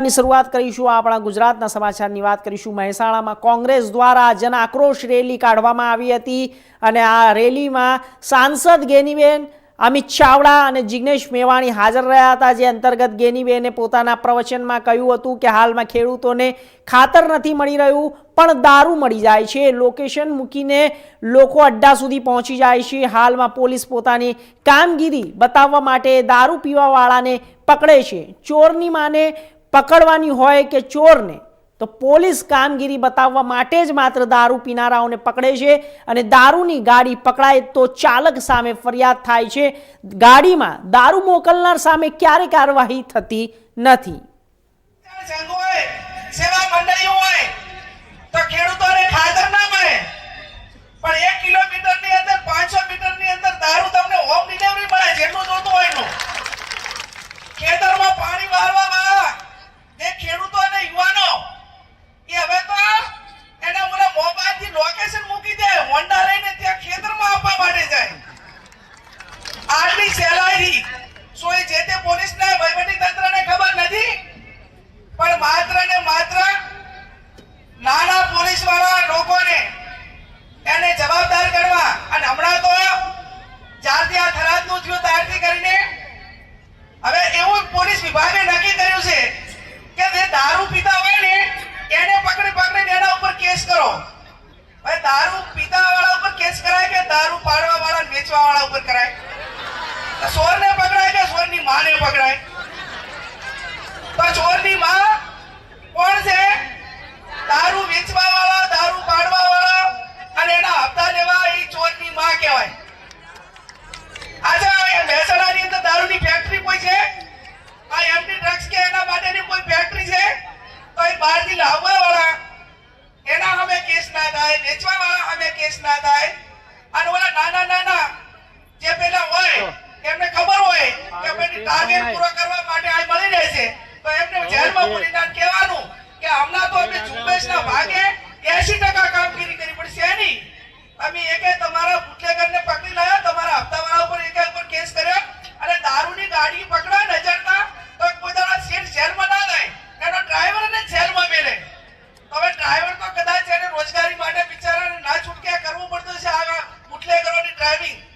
ની શરૂઆત કરીશું આપણા ગુજરાતના સમાચારની વાત કરીશું. મહેસાણામાં કોંગ્રેસ દ્વારા જન આક્રોશ રેલી કાઢવામાં આવી હતી અને આ રેલીમાં સાંસદ ગેનીબેન, અમિત ચાવડા અને જિગ્નેશ મેવાણી હાજર રહ્યા હતા, જે અંતર્ગત ગેનીબેને પોતાના પ્રવચનમાં કહ્યું હતું કે હાલમાં ખેડૂતોને ખાતર નથી મળી રહ્યું, પણ દારૂ મળી જાય છે. લોકેશન મૂકીને લોકો અડ્ડા સુધી પહોંચી જાય છે. હાલમાં પોલીસ પોતાની કામગીરી બતાવવા માટે દારૂ પીવાવાળાને પકડે છે. ચોરની માને પકડવાની હોય કે ચોરને, તો પોલીસ કામગીરી બતાવવા માટે જ માત્ર દારૂ પીનારાઓને પકડે છે અને દારૂની ગાડી પકડાય તો ચાલક સામે ફરિયાદ થાય છે. ગાડીમાં દારૂ મોકલનાર સામે ક્યારે કાર્યવાહી થતી નથી. ખેતરમાં પાણી વાળવા વાળા જે ખેડૂતો અને યુવાનો એ હવે તો એના મને મોબાઈલથી લોકેશન મૂકી દે હોન્ડા લઈને ત્યાં ખેતરમાં આપવા માટે જાય આટલી સહેલાઈથી શું એ જે તે પોલીસને વહીવટી તંત્રને ખબર નથી પણ માત્ર ને માત્ર નાના પોલીસવાળા લોકોને એને જવાબદાર કરવા અને હમણાં તો જ્યારથી આ થરાદનું થયું ત્યારથી કરીને હવે એવું પોલીસ વિભાગે નક્કી છે કે જે દારૂ પીતા હોય ને, એને પકડી પકડીને એના ઉપર કેસ કરો. ભાઈ દારૂ પીતા વાળા ઉપર કેસ કરાય કે દારૂ પાડવા વાળા વેચવા વાળા ઉપર કરાય? સોર ને પકડાય કે સોરની માને પકડાય? તો ચોરની માં કોણ છે? દારૂ વેચવા વાળા દારૂ પાડવા વાળા અને એના હપ્તા લેવા એ ચોરની માં કહેવાય. આજે મહેસાણા ની અંદર દારૂની ફેક્ટરી કોઈ છે આ એમડી ડ્રગ્સ કે એના માટેની કોઈ ફેક્ટરી છે? તો એ બહારથી લાવવા વાળા એના અમે કેસ ના થાય વેચવા વાળા અમે કેસ ના થાય. અને ઓલા નાના નાના જે પેલા હોય એમને ખબર હોય કે ભાઈ ટાર્ગેટ પૂરો કરવા માટે આ મળી જાય છે. તો એમને જેલમાં પૂરી કહેવાનું કે હમણાં તો અમે ઝુંબેશના ભાગે 80% કામગીરી કરી પણ શેની અમે એકે તમારા બુટલેગરને પકડી લાયા તમારા હપ્તાવાળા ઉપર એકે ઉપર કેસ કર્યો અને દારૂની ગાડી પડતું છે